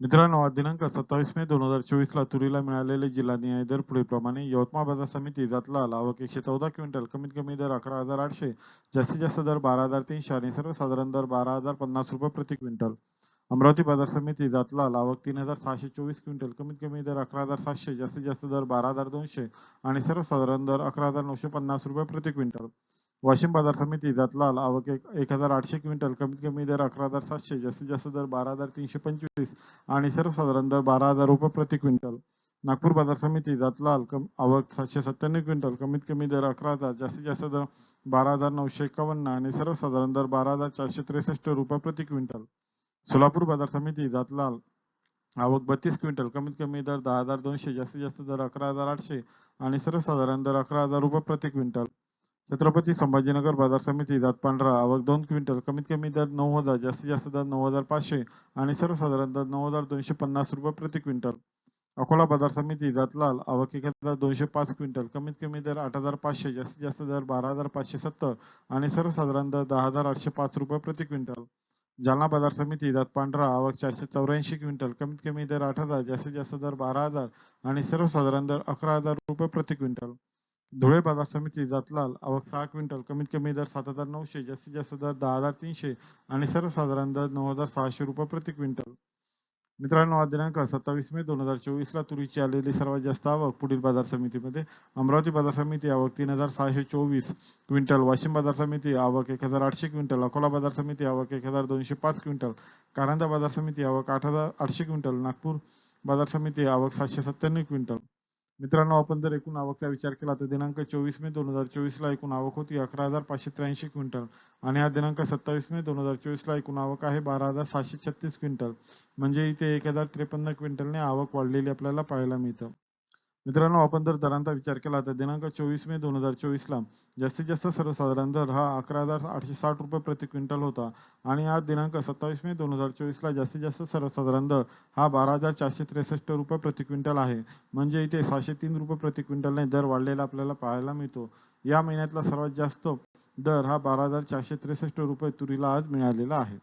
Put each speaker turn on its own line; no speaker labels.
मित्रांनो दिनांक सत्तावीस मे दोन हजार चोवीस ला तुरीला मिळालेले जिल्हानिहाय दर पुढीलप्रमाणे यवतमाळ बाजार समिती जातला लावक एकशे चौदा क्विंटल कमीत कमी दर अकरा हजार आठशे जास्तीत जास्त दर बारा हजार तीनशे आणि सर्वसाधारण दर बारा हजार पन्नास रुपये प्रति क्विंटल. अमरावती बाजार समिती जातला. आवक तीन हजार सहाशे चोवीस क्विंटल. कमीत कमी दर अकरा हजार सातशे जास्तीत जास्त दर बारा हजार दोनशे आणि सर्वसाधारण दर अकरा हजार नऊशे पन्नास रुपये प्रति क्विंटल. वाशिम बाजार समिती जातलाल आवक एक एक हजार आठशे क्विंटल. कमीत कमी दर अकरा हजार सातशे जास्तीत जास्त दर बारा हजार तीनशे पंचवीस आणि सर्वसाधारण दर बारा हजार रुपये प्रति क्विंटल. नागपूर बाजार समिती जातलाल कम आवक सातशे सत्त्याण्णव क्विंटल. कमीत कमी दर अकरा हजार जास्तीत जास्त दर बारा हजार नऊशे एकावन्न आणि सर्वसाधारण दर बारा हजार चारशे त्रेसष्ट रुपये प्रति क्विंटल. सोलापूर बाजार समिती जातलाल आवक बत्तीस क्विंटल कमीत कमी दर दहा हजार दोनशे जास्तीत जास्त दर अकरा हजार आठशे आणि सर्वसाधारण दर अकरा हजार रुपये प्रति क्विंटल. छत्रपती संभाजीनगर बाजार समिती जात पांढरा आवक दोन क्विंटल कमीत कमी दर नऊ हजार जास्तीत जास्त दर नऊ हजार पाचशे आणि सर्वसाधारण दर नऊ हजार दोनशे पन्नास रुपये प्रति क्विंटल. अकोला बाजार समिती जातलाल आवक एक हजार दोनशे पाच क्विंटल कमीत कमी दर आठ हजार पाचशे जास्तीत जास्त दर बारा हजार पाचशे सत्तर आणि सर्वसाधारण दर दहा हजार आठशे पाच रुपये प्रति क्विंटल. जालना बाजार समिती जात पांढरा आवक चारशे चौऱ्याऐंशी क्विंटल कमीत कमी दर आठ हजार जास्तीत जास्त दर बारा हजार आणि सर्वसाधारण दर अकरा हजार रुपये प्रति क्विंटल. धुळे बाजार समिती जातलाल आवक सहा क्विंटल कमीत कमी दर सात हजार नऊशे जास्तीत जास्त दर दहा हजार तीनशे आणि सर्वसाधारण दर नऊ हजार सहाशे रुपये प्रति क्विंटल. मित्रांनो आज दिनांक सत्तावीस मे दोन हजार चोवीस ला तुरीची आलेली सर्वात जास्त आवक पुढील बाजार समितीमध्ये अमरावती बाजार समिती आवक तीन हजार सहाशे चोवीस क्विंटल वाशिम बाजार समिती आवक एक हजार आठशे क्विंटल अकोला बाजार समिती आवक एक हजार दोनशे पाच क्विंटल कारंजा बाजार समिती आवक आठ हजार आठशे क्विंटल नागपूर बाजार समिती आवक सातशे सत्त्याण्णव क्विंटल. मित्रांनो आपण जर एकूण आवकचा विचार केला तर दिनांक चोवीस मे दोन हजार चोवीस ला एकूण आवक होती अकरा हजार पाचशे त्र्याऐंशी क्विंटल. आणि हा दिनांक सत्तावीस मे दोन हजार चोवीस ला एकूण आवक आहे बारा हजार सहाशे छत्तीस क्विंटल. म्हणजे इथे एक हजार त्रेपन्न क्विंटलने आवक वाढलेली आपल्याला पाहायला मिळतं. मित्रांनो आपण जर दरांचा विचार केला तर दिनांक चोवीस मे दोन हजार चोवीस ला जास्तीत जास्त सर्वसाधारण दर हा अकरा हजार आठशे साठ रुपये प्रति क्विंटल होता. आणि आज दिनांक सत्तावीस मे दोन हजार चोवीस ला जास्तीत जास्त सर्वसाधारण दर हा बारा हजार चारशे त्रेसष्ट रुपये प्रति क्विंटल आहे. म्हणजे इथे सहाशे तीन रुपये प्रति क्विंटलने दर वाढलेला आपल्याला पाहायला मिळतो. या महिन्यातला सर्वात जास्त दर हा बारा हजार चारशे त्रेसष्ट रुपये तुरीला आज मिळालेला आहे.